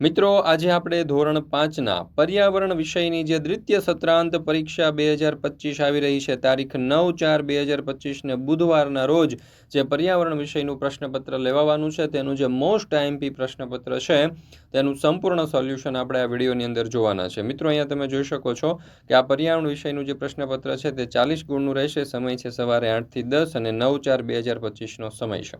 મિત્રો, આજે આપણે ધોરણ પાંચના પર્યાવરણ વિષયની જે દ્વિતીય સત્રાંત પરીક્ષા બે હજાર પચીસ આવી રહી છે, તારીખ નવ ચાર બે હજાર પચીસને બુધવારના રોજ જે પર્યાવરણ વિષયનું પ્રશ્નપત્ર લેવાવાનું છે, તેનું જે મોસ્ટ આઈએમપી પ્રશ્નપત્ર છે, તેનું સંપૂર્ણ સોલ્યુશન આપણે આ વિડીયોની અંદર જોવાના છે. મિત્રો, અહીંયા તમે જોઈ શકો છો કે આ પર્યાવરણ વિષયનું જે પ્રશ્નપત્ર છે, તે ચાલીસ ગુણનું રહેશે, સમય છે સવારે આઠથી દસ અને નવ ચાર બે હજાર પચીસનો સમય છે.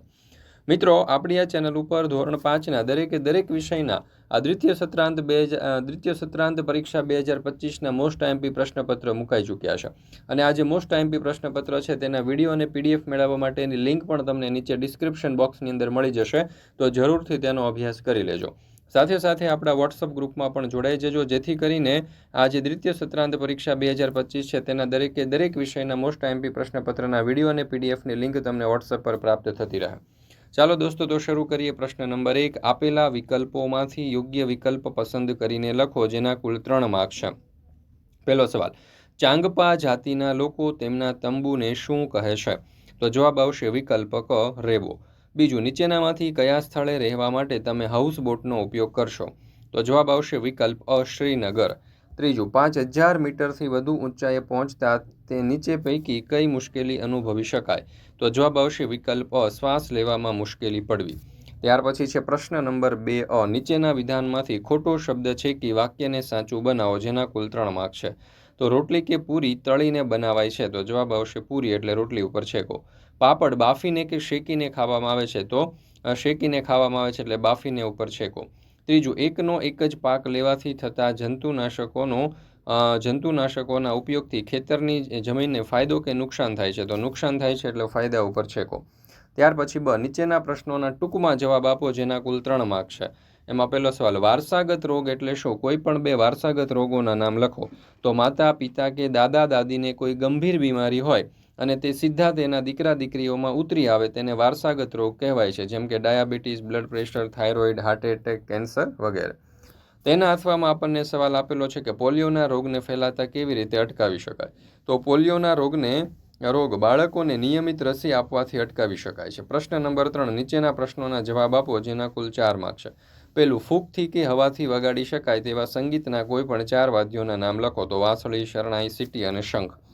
મિત્રો, આપણી આ ચેનલ ઉપર ધોરણ પાંચના દરેકે દરેક વિષયના આ દ્વિતીય સત્રાંત બે દ્વિતીય સત્રાંત પરીક્ષા બે હજાર પચીસના મોસ્ટ આઈએમપી પ્રશ્નપત્ર મુકાઈ ચૂક્યા છે. અને આ જે મોસ્ટ આઈએમપી પ્રશ્નપત્ર છે, તેના વીડિયો અને પીડીએફ મેળવવા માટેની લિંક પણ તમને નીચે ડિસ્ક્રિપ્શન બોક્સની અંદર મળી જશે, તો જરૂરથી તેનો અભ્યાસ કરી લેજો. સાથે સાથે આપણા વોટ્સઅપ ગ્રુપમાં પણ જોડાઈ જજો, જેથી કરીને આ જે દ્વિતીય સત્રાંત પરીક્ષા બે હજાર પચીસ છે, તેના દરેકે દરેક વિષયના મોસ્ટ આઈએમપી પ્રશ્નપત્રના વીડિયો અને પીડીએફની લિંક તમને વોટ્સઅપ પર પ્રાપ્ત થતી રહે. ચાલો દોસ્તો, તો શરૂ કરીએ પ્રશ્ન નંબર એક. આપેલા વિકલ્પોમાંથી યોગ્ય વિકલ્પ પસંદ કરીને લખો, જેના કુલ ત્રણ માર્ક છે. પહેલો સવાલ, ચાંગપા જાતિના લોકો તેમના તંબુને શું કહે છે? તો જવાબ આવશે વિકલ્પ ક રેવો. બીજું, નીચેનામાંથી કયા સ્થળે રહેવા માટે તમે હાઉસ બોટનો ઉપયોગ કરશો? તો જવાબ આવશે વિકલ્પ અ, શ્રીનગર. ત્રીજું, પાંચ હજાર મીટરથી વધુ ઊંચાઈએ પહોંચતા તે નીચે પૈકી કઈ મુશ્કેલી અનુભવી શકાય? તો જવાબ આવશે વિકલ્પ અ, શ્વાસ લેવામાં મુશ્કેલી પડવી. ત્યાર પછી છે પ્રશ્ન નંબર બે અ, નીચેના વિધાનમાંથી ખોટો શબ્દ છે કે વાક્યને સાચું બનાવો જેના કુલ ત્રણ માર્ક છે? તો રોટલી કે પૂરી તળીને બનાવાય છે, તો જવાબ આવશે પૂરી એટલે રોટલી ઉપર છેકો. પાપડ બાફીને કે શેકીને ખાવામાં આવે છે? તો શેકીને ખાવામાં આવે છે એટલે બાફીને ઉપર છેકો. ત્રીજું, એકનો એક જ પાક લેવાથી થતા જંતુનાશકોનો જંતુનાશકોના ઉપયોગથી ખેતરની જમીનને ફાયદો કે નુકસાન થાય છે? તો નુકસાન થાય છે એટલે ફાયદા ઉપર છેકો. ત્યાર પછી બ, નીચેના પ્રશ્નોના ટૂંકમાં જવાબ આપો, જેના કુલ ત્રણ માર્ક છે. એમાં પહેલો સવાલ, વારસાગત રોગ એટલે શું? કોઈ પણ બે વારસાગત રોગોના નામ લખો. તો માતા, પિતા કે દાદા, દાદીને કોઈ ગંભીર બીમારી હોય અને તે સીધા તેના દીકરા દીકરીઓમાં ઉતરી આવે તેને વારસાગત રોગ કહેવાય છે, જેમ કે diabetes, blood pressure, thyroid heart attack cancer વગેરે. તેના અથવામાં આપણને સવાલ આપેલો છે કે પોલિયોના રોગને ફેલાતા કેવી રીતે અટકાવી શકાય? તો પોલિયોના રોગને, રોગ બાળકોને નિયમિત રસી આપવાથી અટકાવી શકાય છે. પ્રશ્ન નંબર ત્રણ, નીચેના પ્રશ્નોના જવાબ આપો, જેના કુલ ચાર માર્ક છે. પેલું ફૂગથી કે હવાથી વગાડી શકાય તેવા સંગીતના કોઈ પણ ચાર વાદ્યોના નામ લખો. તો વાંસળી, શરણાઈ, સીટી અને શંખ.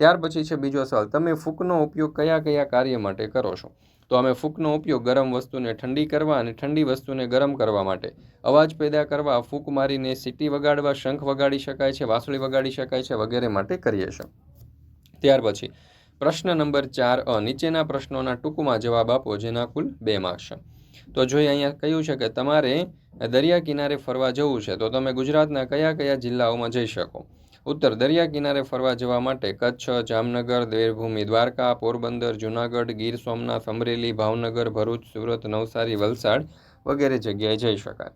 ત્યાર પછી છે બીજો સવાલ, તમે ફૂકનો ઉપયોગ કયા કયા કાર્ય માટે કરો છો? તો અમે ફૂંકનો ઉપયોગ ગરમ વસ્તુને ઠંડી કરવા અને ઠંડી વસ્તુને ગરમ કરવા માટે. અવાજ પેદા કરવા, ફૂંક મારીને સીટી વગાડવા, શંખ વગાડી શકાય છે, વાંસળી વગાડી શકાય છે વગેરે માટે કરીએ છીએ. ત્યાર પછી, પ્રશ્ન નંબર ચાર અ, નીચેના પ્રશ્નોના ટૂંકમાં જવાબ આપો, જેના કુલ બે માર્ક્સ છે. તો જોઈએ અહીંયા કહ્યું છે કે તમારે દરિયા કિનારે ફરવા જવું છે, તો તમે ગુજરાતના કયા કયા જિલ્લાઓમાં જઈ શકો? ઉત્તર દરિયા કિનારે ફરવા જવા માટે કચ્છ, જામનગર, દેવભૂમિ, દ્વારકા, પોરબંદર, જૂનાગઢ, ગીર સોમનાથ, અમરેલી, ભાવનગર, ભરૂચ, સુરત, નવસારી, વલસાડ વગેરે જગ્યાએ જઈ શકાય.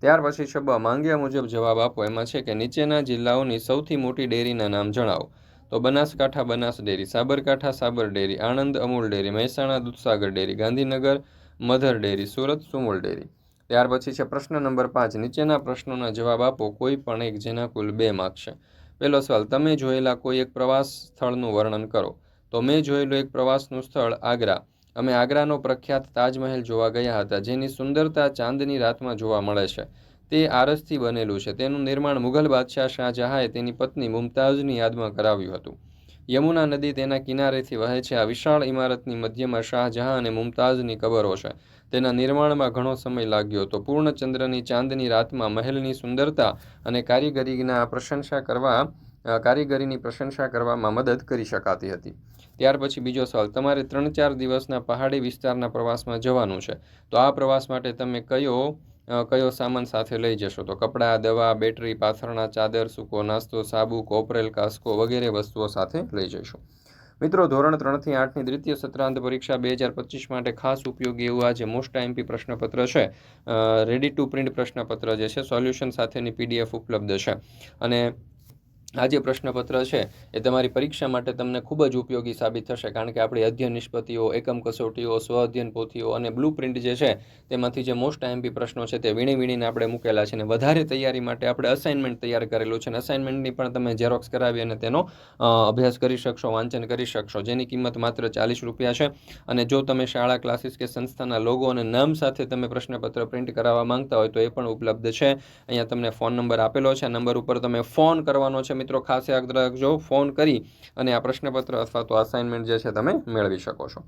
ત્યાર પછી બ માંગ્યા મુજબ જવાબ આપો. એમાં છે કે નીચેના જિલ્લાઓની સૌથી મોટી ડેરીના નામ જણાવો. તો Banaskantha Banas dairy, Sabarkantha Sabar dairy, Anand Amul dairy, Mahesana Dudhsagar dairy, Gandhinagar mother dairy, Surat Sumul dairy. ત્યાર પછી છે પ્રશ્ન નંબર પાંચ. નીચેના પ્રશ્નોના જવાબ આપો. કોઈ પણ એક જેના કુલ બે માર્ક છે. પહેલો સવાલ, તમે જોયેલા કોઈ એક પ્રવાસ સ્થળનું વર્ણન કરો? તો મેં જોયેલું એક પ્રવાસનું સ્થળ આગ્રા. અમે આગ્રાનો પ્રખ્યાત તાજમહેલ જોવા ગયા હતા, જેની સુંદરતા ચાંદની રાતમાં જોવા મળે છે. તે આરસથી બનેલું છે. તેનું નિર્માણ મુઘલ બાદશાહ શાહજહાંએ તેની પત્ની મુમતાઝની યાદમાં કરાવ્યું હતું. યમુના નદી તેના કિનારેથી વહે છે. આ વિશાળ ઇમારતની મધ્યમાં શાહજહાં અને મુમતાઝની કબરો છે. તેના નિર્માણમાં ઘણો સમય લાગ્યો હતો. પૂર્ણચંદ્રની ચાંદની રાતમાં મહેલની સુંદરતા અને કારીગરીના પ્રશંસા કરવા કારીગરીની પ્રશંસા કરવામાં મદદ કરી શકાતી હતી. ત્યાર પછી બીજો સવાલ, તમારે ત્રણ ચાર દિવસના પહાડી વિસ્તારના પ્રવાસમાં જવાનું છે. તો આ પ્રવાસ માટે તમે કયો કયો સામાન સાથે લઈ જશો? તો કપડાં, દવા, બેટરી, પાથરણા, ચાદર, સૂકો નાસ્તો સાબુ કોપરેલ કાસ્કો વગેરે વસ્તુઓ સાથે લઈ જઈશું મિત્રો, ધોરણ ત્રણથી આઠની દ્વિતીય સત્રાંત પરીક્ષા બે હજાર પચીસ માટે ખાસ ઉપયોગી એવું આજે મોસ્ટ આઈમપી પ્રશ્નપત્ર છે. રેડી ટુ પ્રિન્ટ પ્રશ્નપત્ર જે છે સોલ્યુશન સાથેની પીડીએફ ઉપલબ્ધ છે. અને આ જે પ્રશ્નપત્ર છે, એ તમારી પરીક્ષા માટે તમને ખૂબ જ ઉપયોગી સાબિત થશે, કારણ કે આપણી અધ્યયન નિષ્પતિઓ એકમ કસોટીઓ, સ્વ અધ્યયન પોથીઓ અને બ્લુ પ્રિન્ટ જે છે, તેમાંથી જે મોસ્ટ આઈએમપી પ્રશ્નો છે, તે વીણી વીણીને આપણે મૂકેલા છે અને વધારે તૈયારી માટે આપણે અસાઇનમેન્ટ તૈયાર કરેલું છે અને અસાઇનમેન્ટની પણ તમે ઝેરોક્સ કરાવી અને તેનો અભ્યાસ કરી શકશો, વાંચન કરી શકશો, જેની કિંમત માત્ર ચાલીસ રૂપિયા છે. અને જો તમે શાળા ક્લાસીસ કે સંસ્થાના લોગો અને નામ સાથે તમે પ્રશ્નપત્ર પ્રિન્ટ કરાવવા માંગતા હોય તો એ પણ ઉપલબ્ધ છે. અહીંયા તમને ફોન નંબર આપેલો છે નંબર ઉપર તમે ફોન કરવાનો છે મિત્રો, ખાસ યાદ રાખજો, ફોન કરી અને આ પ્રશ્નપત્ર અથવા તો અસાઇનમેન્ટ જે છે તમે મેળવી શકો છો.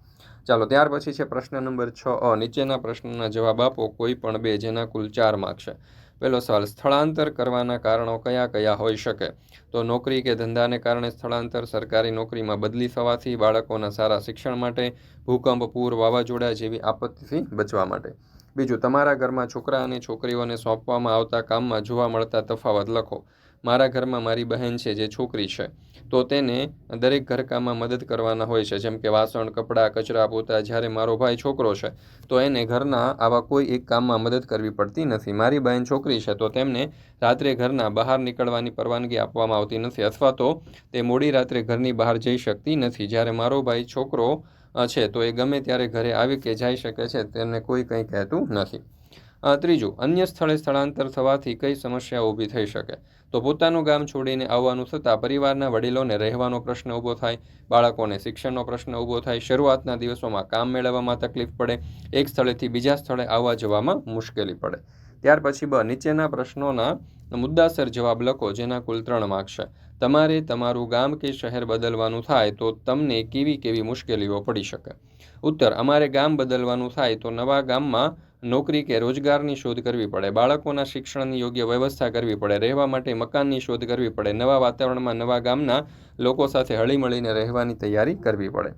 ચાલો, ત્યાર પછી છે પ્રશ્ન નંબર છ. અ, નીચેના પ્રશ્નના જવાબ આપો, કોઈ પણ બે જેના કુલ ચાર માર્ક છે. પહેલો સવાલ, સ્થળાંતર કરવાના કારણો કયા કયા હોઈ શકે? તો નોકરી કે ધંધાને કારણે સ્થળાંતર, સરકારી નોકરીમાં બદલી થવાથી બાળકોના સારા શિક્ષણ માટે, ભૂકંપ, પૂર, વાવાઝોડા જેવી આપત્તિથી બચવા માટે. બીજું, તમારા ઘરમાં છોકરા અને છોકરીઓને સોંપવામાં આવતા કામમાં જોવા મળતા તફાવત લખો. મારા ઘરમાં મારી બહેન છે, જે છોકરી છે, તો તેને દરેક ઘરકામમાં મદદ કરવાના હોય છે. જેમ કે વાસણ, કપડાં, કચરા, પોતા, જ્યારે મારો ભાઈ છોકરો છે, તો એને ઘરના આવા કોઈ એક કામમાં મદદ કરવી પડતી નથી. મારી બહેન છોકરી છે, તો તેમને રાત્રે ઘરના બહાર નીકળવાની પરવાનગી આપવામાં આવતી નથી અથવા તો તે મોડી રાત્રે ઘરની બહાર જઈ શકતી નથી. જ્યારે મારો ભાઈ છોકરો છે, તો એ ગમે ત્યારે ઘરે આવી કે જઈ શકે છે, તેને કોઈ કંઈ કહેતું નથી. ત્રીજું, અન્ય સ્થળે સ્થળાંતર થવાથી કઈ સમસ્યા ઊભી થઈ શકે? તો પોતાનું ગામ છોડીને આવવાનું થતાં પરિવારના વડીલોને રહેવાનો પ્રશ્ન ઊભો થાય, બાળકોને શિક્ષણનો પ્રશ્ન ઊભો થાય, શરૂઆતના દિવસોમાં કામ મેળવવામાં તકલીફ પડે, એક સ્થળેથી બીજા સ્થળે આવવા જવામાં મુશ્કેલી પડે. ત્યાર પછી બ, નીચેના પ્રશ્નોના મુદ્દાસર જવાબ લખો, જેના કુલ ત્રણ માર્ક છે. તમારે તમારું ગામ કે શહેર બદલવાનું થાય તો તમને કેવી કેવી મુશ્કેલીઓ પડી શકે? ઉત્તર, અમારે ગામ બદલવાનું થાય તો નવા ગામમાં નોકરી કે રોજગારની શોધ કરવી પડે, બાળકોના શિક્ષણની યોગ્ય વ્યવસ્થા કરવી પડે, રહેવા માટે મકાનની શોધ કરવી પડે, નવા વાતાવરણમાં નવા ગામના લોકો સાથે હળીમળીને રહેવાની તૈયારી કરવી પડે.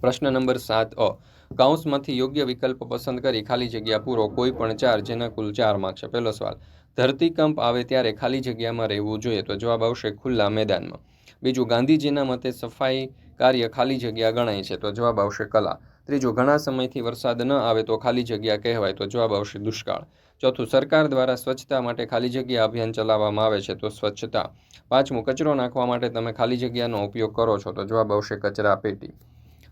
પ્રશ્ન નંબર સાત અ. કાઉન્સમાંથી યોગ્ય વિકલ્પ પસંદ કરી ખાલી જગ્યા પૂરો કોઈ પણ ચાર, જેના કુલ ચાર માર્ક છે. પહેલો સવાલ, ધરતીકંપ આવે ત્યારે ખાલી જગ્યામાં રહેવું જોઈએ? તો જવાબ આવશે ખુલ્લા મેદાનમાં. બીજું, ગાંધીજીના મતે સફાઈ કાર્ય ખાલી જગ્યા ગણાય છે. તો જવાબ આવશે કલા. ત્રીજું ઘણા સમયથી વરસાદ ન આવે તો ખાલી જગ્યા કહેવાય, તો જવાબ આવશે દુષ્કાળ. ચોથું, સરકાર દ્વારા સ્વચ્છતા માટે ખાલી જગ્યા અભિયાન ચલાવવામાં આવે છે તો સ્વચ્છતા. પાંચમું, કચરો નાખવા માટે તમે ખાલી જગ્યાનો ઉપયોગ કરો છો તો જવાબ આવશે કચરા પેટી.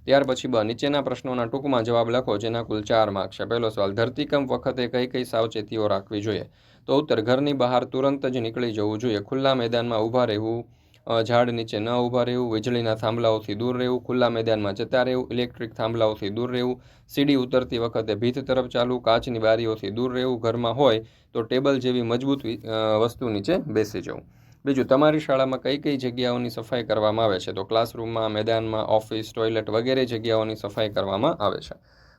ત્યાર પછી બ, નીચેના પ્રશ્નોના ટૂંકમાં જવાબ લખો, જેના કુલ ચાર માર્ક છે. પહેલો સવાલ, ધરતીકંપ વખતે કઈ કઈ સાવચેતીઓ રાખવી જોઈએ? તો ઉત્તર, ઘરની બહાર તુરંત જ નીકળી જવું જોઈએ. ખુલ્લા મેદાનમાં ઊભા રહેવું ઝાડ નીચે ન ઊભા રહેવું, વીજળીના થાંભલાઓથી દૂર રહેવું, ખુલ્લા મેદાનમાં જતા રહેવું, ઇલેક્ટ્રિક થાંભલાઓથી દૂર રહેવું, સીડી ઉતરતી વખતે ભીત તરફ ચાલવું, કાચની બારીઓથી દૂર રહેવું, ઘરમાં હોય તો ટેબલ જેવી મજબૂત વસ્તુ નીચે બેસી જવું. બીજું, તમારી શાળામાં કઈ કઈ જગ્યાઓની સફાઈ કરવામાં આવે છે? તો ક્લાસરૂમમાં, મેદાનમાં, ઓફિસ, ટોયલેટ વગેરે જગ્યાઓની સફાઈ કરવામાં આવે છે.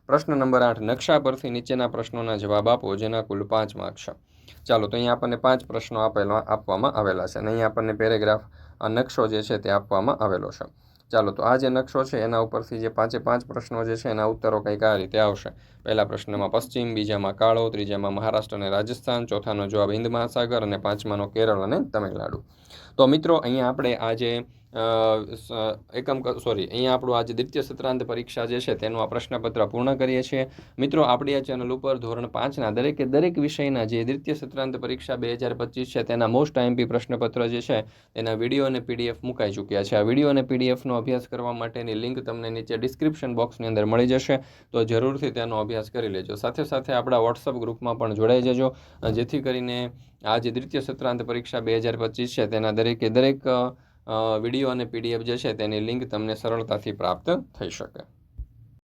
પ્રશ્ન નંબર આઠ, નકશા પરથી નીચેના પ્રશ્નોના જવાબ આપો, જેના કુલ પાંચ માર્ક ચાલો, તો અહીંયા આપણને પાંચ પ્રશ્નો આપેલા, આપવામાં આવેલા છે. અને અહીંયા આપણને પેરેગ્રાફ નકશો જે છે તે આપવામાં આવેલો છે. ચાલો, તો આ જે નકશો છે, એના ઉપરથી જે પાંચે પાંચ પ્રશ્નો જે છે, એના ઉત્તરો કંઈક આ રીતે આવશે. પહેલા પ્રશ્નમાં પશ્ચિમ, બીજામાં કાળો, ત્રીજામાં મહારાષ્ટ્ર અને રાજસ્થાન, ચોથાનો જવાબ હિન્દ મહાસાગર અને પાંચમાનો કેરળ અને તમિલનાડુ. તો મિત્રો, અહીંયા આપણે આજે એકમ સોરી, અહીંયા આપણું આજે દ્વિતીય સત્રાંત પરીક્ષા જે છે તેનું આ પ્રશ્નપત્ર પૂર્ણ કરીએ છીએ. મિત્રો, આપણી આ ચેનલ ઉપર ધોરણ પાંચના દરેકે દરેક વિષયના જે દ્વિતીય સત્રાંત પરીક્ષા બે હજાર પચીસ છે તેના મોસ્ટ આઈએમપી પ્રશ્નપત્ર જે છે તેના વીડિયો અને પીડીએફ મુકાઈ ચૂક્યા છે. આ વીડિયો અને પીડીએફનો અભ્યાસ કરવા માટેની લિંક તમને નીચે ડિસ્ક્રિપ્શન બોક્સની અંદર મળી જશે, તો જરૂરથી તેનો અભ્યાસ કરી લેજો. સાથે સાથે આપણા વોટ્સઅપ ગ્રુપમાં પણ જોડાઈ જજો જેથી કરીને આ જે દ્વિતીય સત્રાંત પરીક્ષા બે હજાર પચીસ છે. તેના દરેકે દરેક વીડિયો અને પીડીએફ જે છે તેની લિંક તમને સરળતાથી પ્રાપ્ત થઈ શકે.